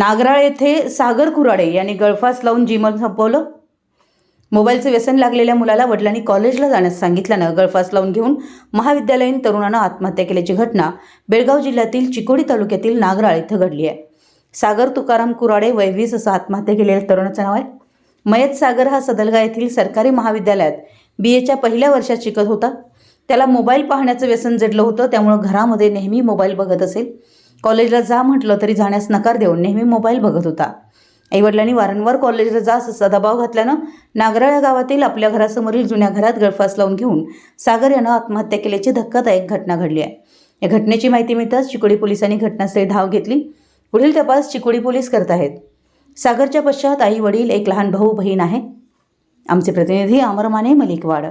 नागराळ येथे सागर कुराडे यांनी गळफास लावून जीवन संपवलं. मोबाईलचं व्यसन लागलेल्या मुलाला वडिलांनी कॉलेजला जाण्यास सांगितल्यानं गळफास लावून घेऊन महाविद्यालयीन तरुणानं आत्महत्या केल्याची घटना बेळगाव जिल्ह्यातील चिकोडी तालुक्यातील नागराळ इथं घडली आहे. सागर तुकाराम कुराडे वय वीस असं आत्महत्या केलेल्या तरुणाचं नाव आहे. मयत सागर हा सदलगा येथील सरकारी महाविद्यालयात बी एच्या पहिल्या वर्षात शिकत होता. त्याला मोबाईल पाहण्याचं व्यसन जडलं होतं त्यामुळं घरामध्ये नेहमी मोबाईल बघत असेल. कॉलेजला जा म्हटलं तरी जाण्यास नकार देऊन नेहमी मोबाईल बघत होता. आईवडिलांनी वारंवार कॉलेजला जा असा दबाव घातल्यानं नागराळ या गावातील आपल्या घरासमोरील जुन्या घरात गळफास लावून घेऊन सागर यानं आत्महत्या केल्याची धक्कादायक घटना घडली आहे. या घटनेची माहिती मिळताच चिकोडी पोलिसांनी घटनास्थळी धाव घेतली. पुढील तपास चिकोडी पोलीस करत आहेत. सागरच्या पश्चात आई वडील एक लहान भाऊ बहीण आहे. आमचे प्रतिनिधी अमरमाने मलिकवाड.